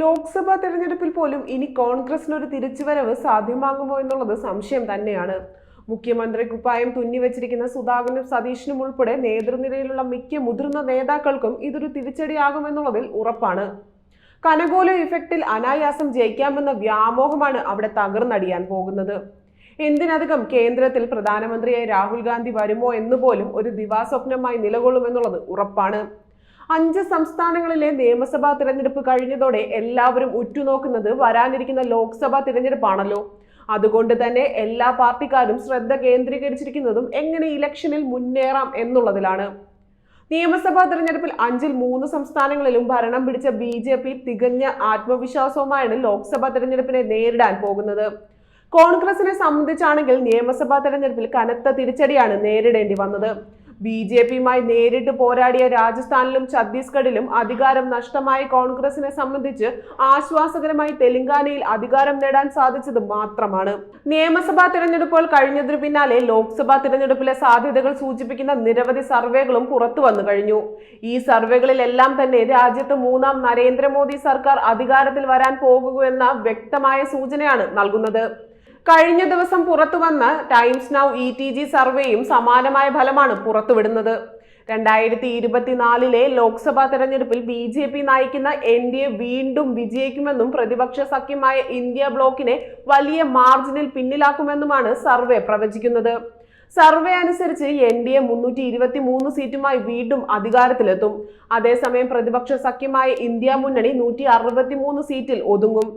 ലോക്സഭാ തെരഞ്ഞെടുപ്പിൽ പോലും ഇനി കോൺഗ്രസിനൊരു തിരിച്ചുവരവ് സാധ്യമാകുമോ എന്നുള്ളത് സംശയം തന്നെയാണ്. മുഖ്യമന്ത്രി കുപ്പായം തുന്നിവെച്ചിരിക്കുന്ന സുധാകരനും സതീഷിനും ഉൾപ്പെടെ നേതൃനിരയിലുള്ള മിക്ക മുതിർന്ന നേതാക്കൾക്കും ഇതൊരു തിരിച്ചടിയാകുമെന്നുള്ളതിൽ ഉറപ്പാണ്. കനകോല ഇഫക്റ്റിൽ അനായാസം ജയിക്കാമെന്ന വ്യാമോഹമാണ് അവിടെ തകർന്നടിയാൻ പോകുന്നത്. എന്തിനധികം കേന്ദ്രത്തിൽ പ്രധാനമന്ത്രിയായി രാഹുൽ ഗാന്ധി വരുമോ എന്ന് പോലും ഒരു ദിവാസ്വപ്നമായി നിലകൊള്ളുമെന്നുള്ളത് ഉറപ്പാണ്. അഞ്ച് സംസ്ഥാനങ്ങളിലെ നിയമസഭാ തിരഞ്ഞെടുപ്പ് കഴിഞ്ഞതോടെ എല്ലാവരും ഉറ്റുനോക്കുന്നത് വരാനിരിക്കുന്ന ലോക്സഭാ തിരഞ്ഞെടുപ്പാണല്ലോ. അതുകൊണ്ട് തന്നെ എല്ലാ പാർട്ടിക്കാരും ശ്രദ്ധ കേന്ദ്രീകരിച്ചിരിക്കുന്നതും എങ്ങനെ ഇലക്ഷനിൽ മുന്നേറാം എന്നുള്ളതിലാണ്. നിയമസഭാ തിരഞ്ഞെടുപ്പിൽ അഞ്ചിൽ മൂന്ന് സംസ്ഥാനങ്ങളിലും ഭരണം പിടിച്ച ബി ജെ പി തികഞ്ഞ ആത്മവിശ്വാസവുമായാണ് ലോക്സഭാ തെരഞ്ഞെടുപ്പിനെ നേരിടാൻ പോകുന്നത്. കോൺഗ്രസിനെ സംബന്ധിച്ചാണെങ്കിൽ നിയമസഭാ തിരഞ്ഞെടുപ്പിൽ കനത്ത തിരിച്ചടിയാണ് നേരിടേണ്ടി വന്നത്. ബി ജെ പിയുമായി നേരിട്ട് പോരാടിയ രാജസ്ഥാനിലും ഛത്തീസ്ഗഡിലും അധികാരം നഷ്ടമായ കോൺഗ്രസിനെ സംബന്ധിച്ച് ആശ്വാസകരമായി തെലങ്കാനയിൽ അധികാരം നേടാൻ സാധിച്ചത് മാത്രമാണ്. നിയമസഭാ തിരഞ്ഞെടുപ്പുകൾ കഴിഞ്ഞതിനു പിന്നാലെ ലോക്സഭാ തിരഞ്ഞെടുപ്പിലെ സാധ്യതകൾ സൂചിപ്പിക്കുന്ന നിരവധി സർവേകളും പുറത്തു വന്നു കഴിഞ്ഞു. ഈ സർവേകളിലെല്ലാം തന്നെ രാജ്യത്ത് മൂന്നാം നരേന്ദ്രമോദി സർക്കാർ അധികാരത്തിൽ വരാൻ പോകുമെന്ന വ്യക്തമായ സൂചനയാണ് നൽകുന്നത്. കഴിഞ്ഞ ദിവസം പുറത്തുവന്ന Times Now E T G സർവേയും സമാനമായ ഫലമാണ് പുറത്തുവിടുന്നത്. രണ്ടായിരത്തി ഇരുപത്തിനാലിലെ ലോക്സഭാ തെരഞ്ഞെടുപ്പിൽ ബി ജെ പി നയിക്കുന്ന എൻ ഡി എ വീണ്ടും വിജയിക്കുമെന്നും പ്രതിപക്ഷ സഖ്യമായ ഇന്ത്യ ബ്ലോക്കിനെ വലിയ മാർജിനിൽ പിന്നിലാക്കുമെന്നുമാണ് സർവേ പ്രവചിക്കുന്നത്. സർവേ അനുസരിച്ച് എൻ ഡി എ മുന്നൂറ്റി ഇരുപത്തി മൂന്ന് സീറ്റുമായി വീണ്ടും അധികാരത്തിലെത്തും. അതേസമയം പ്രതിപക്ഷ സഖ്യമായ ഇന്ത്യ മുന്നണി നൂറ്റി അറുപത്തി മൂന്ന് സീറ്റിൽ ഒതുങ്ങും.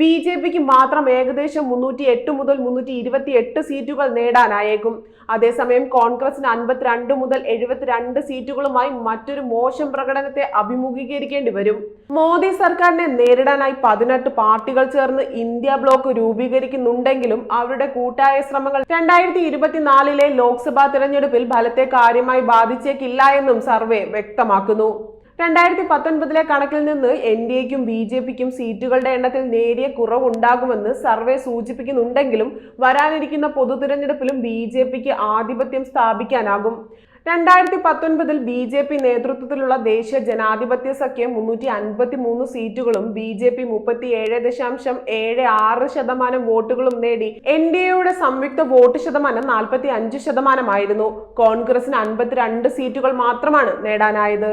ബി ജെ പിക്ക് മാത്രം ഏകദേശം മുന്നൂറ്റി എട്ട് മുതൽ മുന്നൂറ്റി ഇരുപത്തി എട്ട് സീറ്റുകൾ നേടാനായേക്കും. അതേസമയം കോൺഗ്രസിന് അൻപത്തിരണ്ട് മുതൽ എഴുപത്തിരണ്ട് സീറ്റുകളുമായി മറ്റൊരു മോശം പ്രകടനത്തെ അഭിമുഖീകരിക്കേണ്ടി വരും. മോദി സർക്കാരിനെ നേരിടാനായി പതിനെട്ട് പാർട്ടികൾ ചേർന്ന് ഇന്ത്യ ബ്ലോക്ക് രൂപീകരിക്കുന്നുണ്ടെങ്കിലും അവരുടെ കൂട്ടായ ശ്രമങ്ങൾ രണ്ടായിരത്തി ഇരുപത്തിനാലിലെ ലോക്സഭാ തിരഞ്ഞെടുപ്പിൽ ഫലത്തെ കാര്യമായി ബാധിച്ചേക്കില്ല എന്നും സർവേ വ്യക്തമാക്കുന്നു. രണ്ടായിരത്തി പത്തൊൻപതിലെ കണക്കിൽ നിന്ന് എൻ ഡി എക്കും ബി ജെ പിക്കും സീറ്റുകളുടെ എണ്ണത്തിൽ നേരിയ കുറവുണ്ടാകുമെന്ന് സർവേ സൂചിപ്പിക്കുന്നുണ്ടെങ്കിലും വരാനിരിക്കുന്ന പൊതു തിരഞ്ഞെടുപ്പിലും ബി ജെ പിക്ക് ആധിപത്യം സ്ഥാപിക്കാനാകും. രണ്ടായിരത്തി പത്തൊൻപതിൽ ബി ജെ പി നേതൃത്വത്തിലുള്ള ദേശീയ ജനാധിപത്യ സഖ്യം മുന്നൂറ്റി അൻപത്തി മൂന്ന് സീറ്റുകളും ബി ജെ പി മുപ്പത്തി ഏഴ് ദശാംശം ഏഴ് ആറ് ശതമാനം വോട്ടുകളും നേടി എൻ ഡി എയുടെ സംയുക്ത വോട്ട് ശതമാനം നാൽപ്പത്തി അഞ്ച് ശതമാനമായിരുന്നു. കോൺഗ്രസിന് അൻപത്തിരണ്ട് സീറ്റുകൾ മാത്രമാണ് നേടാനായത്.